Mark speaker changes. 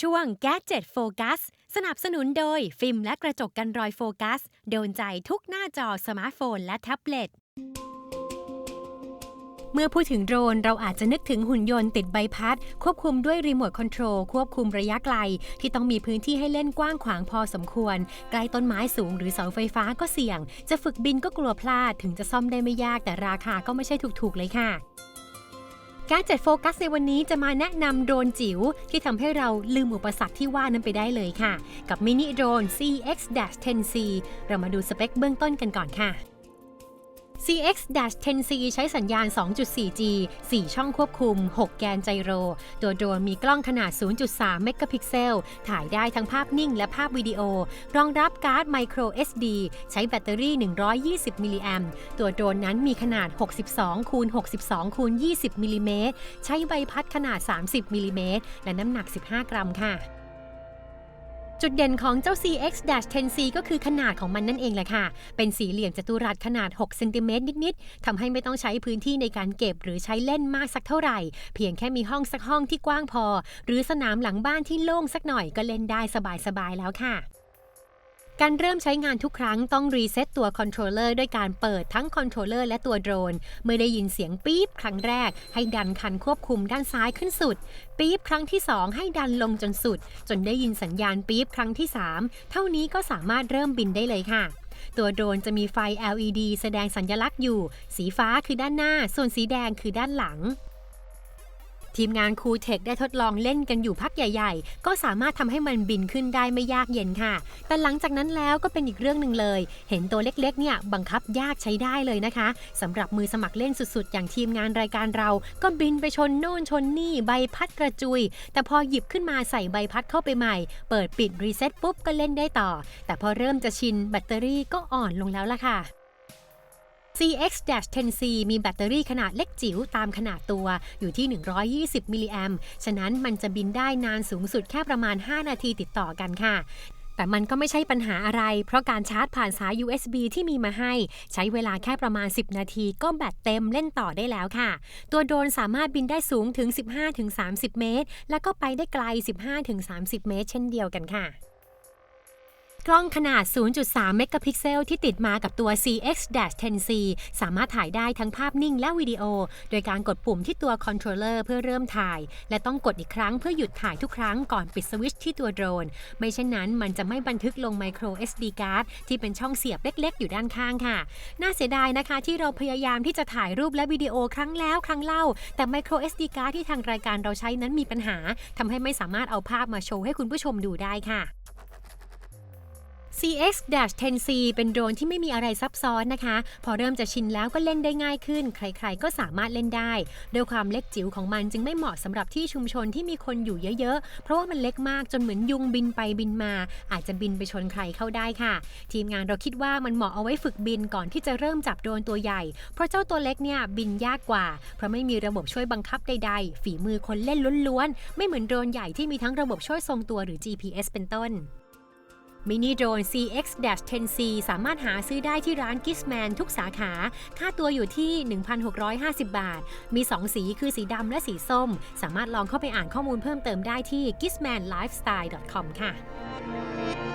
Speaker 1: ช่วง Gadget Focus สนับสนุนโดย ฟิล์มและกระจกกันรอยโฟกัส โดนใจทุกหน้าจอสมาร์ทโฟนและแท็บเล็ตเมื่อพูดถึงโดรน เราอาจจะนึกถึงหุ่นยนต์ติดใบพัด ควบคุมด้วยรีโมทคอนโทรลควบคุมระยะไกล ที่ต้องมีพื้นที่ให้เล่นกว้างขวางพอสมควร ใกล้ต้นไม้สูงหรือเสาไฟฟ้าก็เสี่ยง จะฝึกบินก็กลัวพลาดถึงจะซ่อมได้ไม่ยากแต่ราคาก็ไม่ใช่ถูกๆเลยค่ะ การจัดโฟกัสในวันนี้จะมาแนะนำโดรนจิ๋วที่ทำให้เราลืมอุปสรรคที่ว่านั้นไปได้เลยค่ะ กับมินิโดรน CX-10C เรามาดูสเปคเบื้องต้นกันก่อนค่ะ CX-10C ใช้สัญญาณ 2.4G 4 ช่องควบคุม 6 แกนไจโร ตัวโดรนมีกล้องขนาด 0.3 เมกะพิกเซล ถ่ายได้ทั้งภาพนิ่งและภาพวิดีโอ รองรับการ์ด micro SD ใช้แบตเตอรี่ 120 มิลลิแอมตัวโดรนนั้นมีขนาด 62 คูณ 62 คูณ 20 มิลลิเมตร ใช้ใบพัดขนาด 30 มิลลิเมตร และน้ำหนัก 15 กรัมค่ะ จุดเด่นของเจ้า CX-10C ก็คือขนาดของมันนั่นเองแหละค่ะ เป็นสี่เหลี่ยมจัตุรัสขนาด6เซนติเมตรนิด ๆ ทำให้ไม่ต้องใช้พื้นที่ในการเก็บหรือใช้เล่นมากสักเท่าไหร่ เพียงแค่มีห้องสักห้องที่กว้างพอ หรือสนามหลังบ้านที่โล่งสักหน่อยก็เล่นได้สบาย ๆ แล้วค่ะ การเริ่มใช้งานทุกครั้งต้องรีเซ็ตตัวคอนโทรลเลอร์ด้วยการเปิดทั้งคอนโทรลเลอร์และตัวโดรน เมื่อได้ยินเสียงปี๊บครั้งแรก ให้ดันคันควบคุมด้านซ้ายขึ้นสุด ปี๊บครั้งที่ 2 ให้ดันลงจนสุด จนได้ยินสัญญาณปี๊บครั้งที่ 3 เท่านี้ก็สามารถเริ่มบินได้เลยค่ะตัวโดรนจะมีไฟ LED แสดงสัญลักษณ์อยู่ สีฟ้าคือด้านหน้า ส่วนสีแดงคือด้านหลัง ทีมงานคูเทคได้ทดลองเล่นกันอยู่พักใหญ่ ๆ ก็สามารถทำให้มันบินขึ้นได้ไม่ยากเย็นค่ะ แต่หลังจากนั้นแล้วก็เป็นอีกเรื่องหนึ่งเลย เห็นตัวเล็กๆเนี่ยบังคับยากใช้ได้เลยนะคะสำหรับมือสมัครเล่นสุดๆ อย่างทีมงานรายการเรา ก็บินไปชนโน่นชนนี่ใบพัดกระจุย แต่พอหยิบขึ้นมาใส่ใบพัดเข้าไปใหม่ เปิดปิดรีเซ็ตปุ๊บก็เล่นได้ต่อ แต่พอเริ่มจะชินแบตเตอรี่ก็อ่อนลงแล้วล่ะค่ะ CX-10C มีแบตเตอรี่ขนาดเล็กจิ๋วตามขนาดตัวอยู่ที่ 120 มิลลิแอมฉะนั้นมันจะบินได้นานสูงสุดแค่ประมาณ 5 นาทีติดต่อกันค่ะแต่มันก็ไม่ใช่ปัญหาอะไร เพราะการชาร์จผ่านสาย USB ที่มีมาให้ ใช้เวลาแค่ประมาณ 10 นาทีก็แบตเต็มเล่นต่อได้แล้วค่ะ ตัวโดรนสามารถบินได้สูงถึง 15-30 เมตร แล้วก็ไปได้ไกล 15-30 เมตร เช่นเดียวกันค่ะ กล้องขนาด 0.3 เมกะพิกเซลที่ติดมากับตัว CX-10C สามารถถ่ายได้ทั้งภาพนิ่งและวิดีโอ โดยการกดปุ่มที่ตัวคอนโทรลเลอร์เพื่อเริ่มถ่าย และต้องกดอีกครั้งเพื่อหยุดถ่ายทุกครั้งก่อนปิดสวิตช์ที่ตัวโดรน ไม่เช่นนั้นมันจะไม่บันทึกลง micro SD card ที่เป็นช่องเสียบเล็กๆ อยู่ด้านข้างค่ะ น่าเสียดายนะคะที่เราพยายามที่จะถ่ายรูปและวิดีโอครั้งแล้วครั้งเล่า แต่ micro SD card ที่ทางรายการเราใช้นั้นมีปัญหาทำให้ไม่สามารถเอาภาพมาโชว์ให้คุณผู้ชมดูได้ค่ะ CX-10C เป็นโดรนที่ไม่มีอะไรซับซ้อนนะคะ พอเริ่มจะชินแล้วก็เล่นได้ง่ายขึ้น ใครๆ ก็สามารถเล่นได้โดยความเล็กจิ๋วของมันจึงไม่เหมาะสำหรับที่ชุมชนที่มีคนอยู่เยอะๆ เพราะว่ามันเล็กมากจนเหมือนยุงบินไปบินมา อาจจะบินไปชนใครเข้าได้ค่ะ ทีมงานเราคิดว่ามันเหมาะเอาไว้ฝึกบินก่อนที่จะเริ่มจับโดรนตัวใหญ่ เพราะเจ้าตัวเล็กเนี่ยบินยากกว่า เพราะไม่มีระบบช่วยบังคับใดๆ ฝีมือคนเล่นล้วนๆไม่เหมือนโดรนใหญ่ที่มีทั้งระบบช่วยทรงตัวหรือ GPS เป็นต้น มินิโดรน CX-10C สามารถหาซื้อได้ที่ร้าน Gizman ทุกสาขา ค่าตัวอยู่ที่ 1,650 บาท มี 2 สีคือสีดำและสีส้ม สามารถลองเข้าไปอ่านข้อมูลเพิ่มเติมได้ที่ g i s m a n l i f e s t y l e c o m ค่ะ